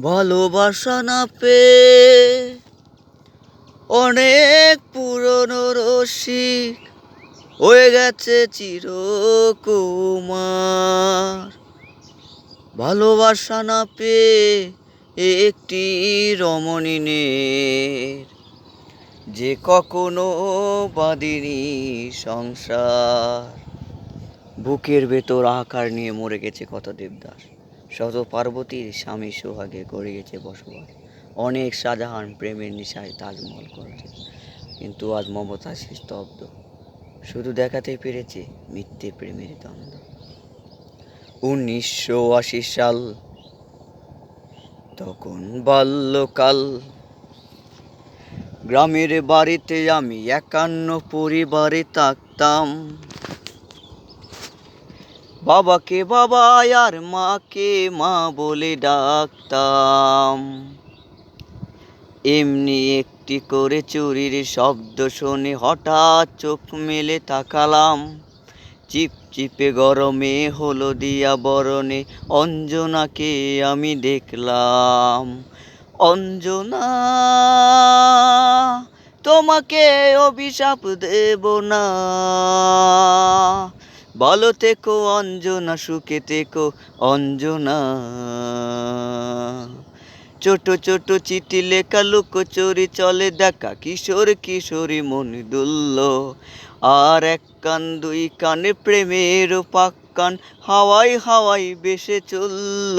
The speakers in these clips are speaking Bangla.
ভালোবাসা না পেয়ে অনেক পুরনো রসিক হয়ে গেছে চিরকুমার। ভালোবাসা না পেয়ে একটি রমণীনের। যে কখনো বাঁধেনি সংসার। বুকের ভেতর আকার নিয়ে মরে গেছে কত দেবদাস। শত পার্বতীর স্বামী সোহাগে গেছে বসবাস। অনেক শাহজাহান প্রেমের নিশায় তাজমহল করেছে। কিন্তু আজ মমতা সে স্তব্ধ। শুধু দেখাতে পেরেছে মিথ্যে প্রেমের দ্বন্দ্ব। উনিশশো আশি সাল, তখন বাল্যকাল। গ্রামের বাড়িতে আমি একান্ন পরিবারে থাকতাম। বাবাকে বাবা আর মাকে মা বলে ডাকতাম। এমনি একটি করে চুরির শব্দ শুনে হঠাৎ চোখ মেলে তাকালাম। চিপ চিপে গরমে হলো দিয়া বরণে অঞ্জনাকে আমি দেখলাম। অঞ্জনা, তোমাকে অভিশাপ দেব না। বলো থেকো, অঞ্জনা সুখে থেকো, অঞ্জনা। ছোট ছোট চিঠি লেখা লুকোচুরি চলে, দেখা কিশোর, কিশোরী মন দুল্ল। আর এক কান, দুই কানে প্রেমের পাক কান, হাওয়াই হাওয়াই বেসে চলল।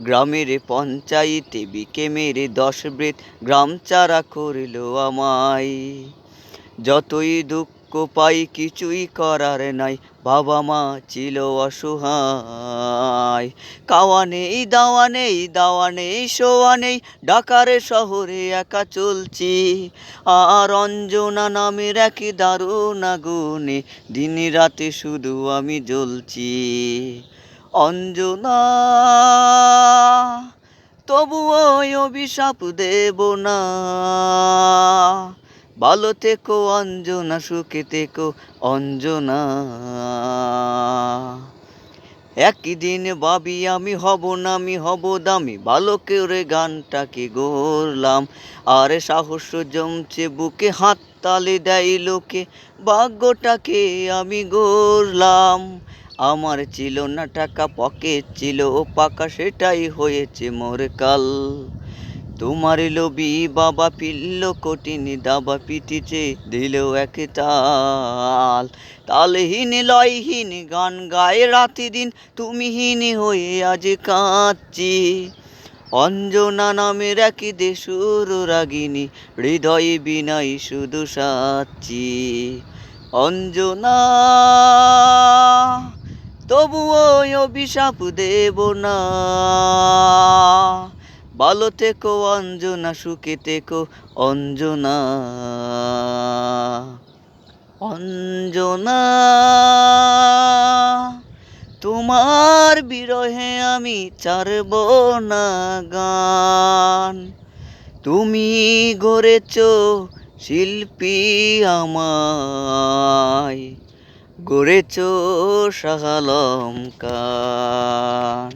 গ্রামের পঞ্চায়েতে বিকে মেরে দশ বৃত গ্রাম চারা করিল আমায়। যতই দুঃখ পাই কিছুই করার নাই। বাবা মা ছিল অসহায়। কাওয়া নেই, দাওয়া নেই দাওয়া নেই, শোয়া নেই। ঢাকারে শহরে একা চলছি। আর অঞ্জনা নামের একই দারুণ আগুনে দিন রাতে শুধু আমি জ্বলছি। অঞ্জনা, তবুও অভিশাপ দেব না। ভালো থেকো, অঞ্জনা, সুখে থেকো, অঞ্জনা। একই দিন ভাবি, আমি হব না, আমি হব দামি। ভালো করে গানটাকে গড়লাম। আরে সাহস জমছে, বুকে হাত তালে দেয় লোকে। ভাগ্যটাকে আমি গড়লাম। আমার ছিল না টাকা, পকেট ছিল পাকা, সেটাই হয়েছে মোর কাল। তোমার লোবি বাবা পিল্ল কঠিন দাবা পিটিছে দিল এক তাল। তালহীন লয়হীন গান গায়ে রাতি দিন তুমিহীন হয়ে আজ কাঁদছি। অঞ্জনা নামের একই দেশুর রাগিনী, হৃদয়ে বিনাই শুধু সাচ্ছি অঞ্জনা, তবুও অভিশাপ দেব না। ভালো থেকো, অঞ্জনা, সুখে থেকো, অঞ্জনা। অঞ্জনা, তোমার বিরহে আমি চারব না গান। তুমি গড়েছ শিল্পী আমায়, গড়েছ শাহালম কান